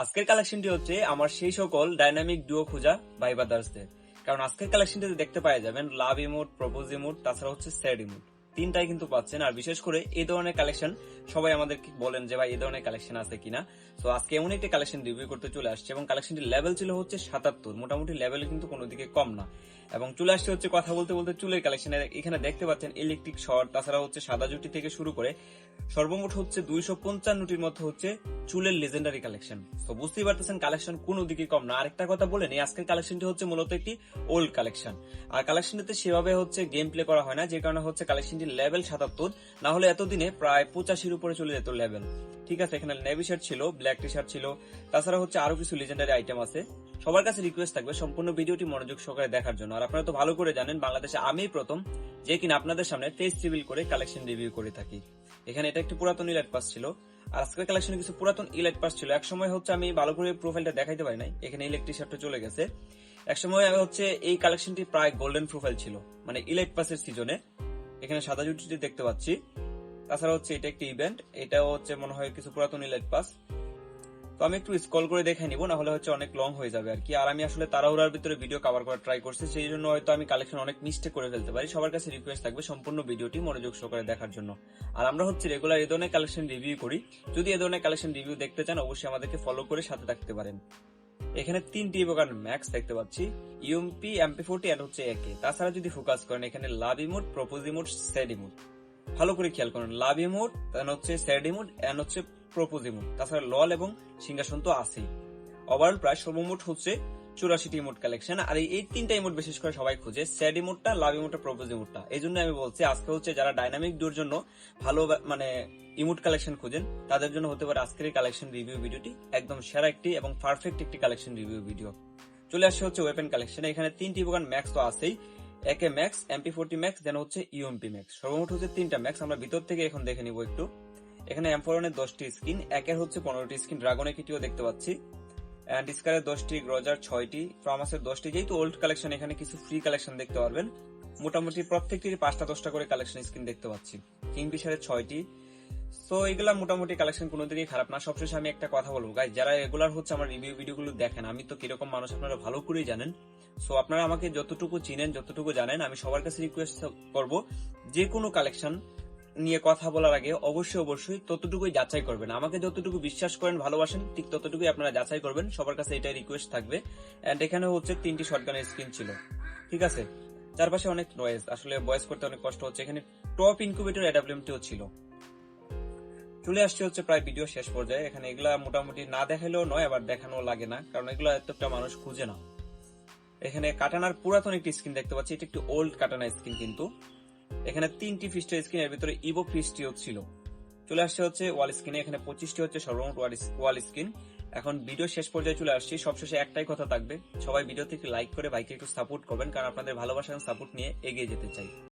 আজকের কালেকশনটি হচ্ছে আমার সেই সকল ডাইনামিক ডুও খোঁজা ভাই ব্রাদার্সদের কারণ আজকের কালেকশনটিতে দেখতে পাওয়া যাবেন লাভ ইমোট প্রপোজ ইমোট তাছাড়া হচ্ছে স্যাড ইমোট তিনটাই কিন্তু পাচ্ছেন। আর বিশেষ করে এই ধরনের কালেকশন সবাই আমাদেরকে বলেন যে, ভাই এই ধরনের কালেকশন আছে কিনা? তো আজকে এমন একটি কালেকশন রিভিউ করতে চলে আসছে এবং কালেকশনটির লেভেল ছিল হচ্ছে সাতাত্তর। মোটামুটি লেভেল কিন্তু কোনো দিকে কম না। এবং চলে আসছে হচ্ছে কথা বলতে বলতে চুলের কালেকশন এখানে দেখতে পাচ্ছেন ইলেকট্রিক শর্ট তাছাড়া হচ্ছে সাদা জুটি থেকে শুরু করে সর্বমোট হচ্ছে দুইশো পঞ্চান্নটির মধ্যে হচ্ছে চুলের লেজেন্ডারি কালেকশন তো বুঝতেই পারতেছেন কালেকশন কোনো দিকে কম না। আরেকটা কথা বলে নেই, আজকের কালেকশনটি হচ্ছে মূলত একটি ওল্ড কালেকশন আর কালেকশনটিতে সেভাবে হচ্ছে গেম প্লে করা হয় না, যে কারণে হচ্ছে কালেকশনটির লেভেল সাতাত্তর না হলে এতদিনে প্রায় পঁচাশির উপরে চলে যেত লেভেল ঠিক আছে, এখানে নেভি শার্ট ছিল ব্ল্যাক টি শার্ট ছিল, তাছাড়া হচ্ছে আরও কিছু লেজেন্ডারি আইটেম আছে। সবার কাছে রিকোয়েস্ট থাকবে সম্পূর্ণ ভিডিওটি মনোযোগ সহকারে দেখার জন্য। আর আপনারা তো ভালো করে জানেন, বাংলাদেশে আমি প্রথম, যে কিনা আপনাদের সামনে টেস্ট রিভিল করে কালেকশন রিভিউ করে থাকি। এখানে এটা একটি পুরাতন ইলাইট পাস ছিল। আর আজকের কালেকশনে কিছু পুরাতন ইলাইট পাস ছিল। এক সময় হচ্ছে আমি ভালো করে প্রোফাইলটা দেখাইতে পারি নাই, এখানে ইলেকট্রিক শার্টটা চলে গেছে। এক সময় হচ্ছে এই কালেকশনটি প্রায় গোল্ডেন প্রোফাইল ছিল মানে ইলাইট পাসের সিজনে এখানে সাদা জুটিটি দেখতে পাচ্ছি, তাছাড়া হচ্ছে এটা একটি ইভেন্ট এটাও হচ্ছে মনে হয় কিছু পুরাতন ইলাইট পাস তো আমি একটু স্কল করে দেখে নিব, না হলে হচ্ছে অনেক লং হয়ে যাবে আর কি আর আমি আসলে তাড়াহুড়ার ভিতরে ভিডিও কভার করার ট্রাই করছি, সেই জন্য হয়তো আমি কালেকশন অনেক মিস্টেক করে ফেলতে পারি। সবার কাছে রিকোয়েস্ট থাকবে সম্পূর্ণ ভিডিওটি মনোযোগ সহকারে দেখার জন্য। আর আমরা হচ্ছে রেগুলার এ ধরনের কালেকশন রিভিউ করি। যদি এ ধরনের কালেকশন রিভিউ দেখতে চান, অবশ্যই আমাদেরকে ফলো করে সাথে থাকতে পারেন। এখানে তিনটি প্রকার ম্যাক্স দেখতে পাচ্ছি ইউএমপি এমপি ফোরটি এন্ড হচ্ছে একে তাছাড়া যদি ফোকাস করেন, এখানে love emote propose emote sad emote ভালো করে খেয়াল করেন, লাভ ইমোট দেন হচ্ছে সেড ইমোট এন্ড হচ্ছে প্রপোজ ইমোট তাছাড়া লল এবং সিংহাসন তো আছেই। ওভারঅল প্রায় সর্বমোট হচ্ছে চুরাশিটি ইমোট কালেকশন আর এই- তিনটা ইমোট বিশেষ করে সবাই খুঁজে। স্যাড ইমোটটা লাভ ইমোটটা প্রপোজ ইমোটটা এই জন্য আমি বলছি, আজকে হচ্ছে যারা ডাইনামিক ডুর জন্য ভালো মানে ইমোট কালেকশন খুঁজেন, তাদের জন্য হতে পারে আজকের এই কালেকশন রিভিউ ভিডিওটি। একদম সেরা একটি এবং পারফেক্ট একটি কালেকশন রিভিউ ভিডিও চলে হচ্ছে ওয়েপেন কালেকশন এখানে তিনটি ম্যাক্স তো আছেই। AK max MP forty max then হচ্ছে ইউএমপি ম্যাক্স সর্বমোট হচ্ছে তিনটা ম্যাক্স আমরা ভিতর থেকে এখন দেখে নিব একটু। এখানে এম ফোরনের দশটি স্কিন একের হচ্ছে পনেরোটি স্কিন ড্রাগনের কিটিও দেখতে পাচ্ছি। অ্যান্ড স্কারের দশটি গ্রজার ছয়টি ফ্রামাসের দশটি, যেহেতু ওল্ড কালেকশন এখানে কিছু ফ্রি কালেকশন দেখতে পারবেন। মোটামুটি প্রত্যেকটির পাঁচটা দশটা করে কালেকশন স্কিন দেখতে পাচ্ছি। কিংফিশারের ছয়টি। সো এগুলা মোটামুটি কালেকশন কোনো দিকেই খারাপ না। সবশেষে আমি একটা কথা বলব। গাই যারা রেগুলার হচ্ছে আমার রিভিউ ভিডিওগুলো দেখেন, আমি তো কীরকম মানুষ আপনারা ভালো করেই জানেন। সো আপনারা আমাকে যতটুকু চিনেন, যতটুকু জানেন, আমি সবার কাছে রিকোয়েস্ট করব, যে কোনো কালেকশন নিয়ে কথা বলার আগে অবশ্যই অবশ্যই ততটুকুই যাচাই করবেন। আমাকে যতটুকু বিশ্বাস করেন, ভালোবাসেন, ঠিক ততটুকুই আপনারা যাচাই করবেন। সবার কাছে এটাই রিকোয়েস্ট থাকবে। এন্ড এখানে হচ্ছে তিনটি শর্টগানের স্ক্রিন ছিল। ঠিক আছে? চারপাশে অনেক নয়েজ আসলে ভয়েস করতে অনেক কষ্ট হচ্ছে। এখানে টপ ইনকিউবেটর এডাব্লিউএমটিও ছিল। চলে আসছে হচ্ছে প্রায় ভিডিও শেষ পর্যায়ে। এখানে এগুলা মোটামুটি না দেখালেও নয়, আবার দেখানো লাগে না। কারণ এগুলো এতটা মানুষ খুঁজে না। এখানে কাটানার পুরাতন একটি স্ক্রিন দেখতে পাচ্ছি। এটা একটি ওল্ড কাটানা স্ক্রিন কিন্তু। এখানে তিনটি ফিস্টের স্ক্রিন এর ভিতরে ইভো ফিস্টিও ছিল। চলে আসছে হচ্ছে ওয়াল স্ক্রিনে এখানে পঁচিশটি হচ্ছে সর্বমোট ওয়াল স্ক্রিন এখন ভিডিও শেষ পর্যায়ে চলে আসছি, সবশেষে একটাই কথা থাকবে, সবাই ভিডিও থেকে লাইক করে ভাইকে একটু সাপোর্ট করবেন, কারণ আপনাদের ভালোবাসা সাপোর্ট নিয়ে এগিয়ে যেতে চাই।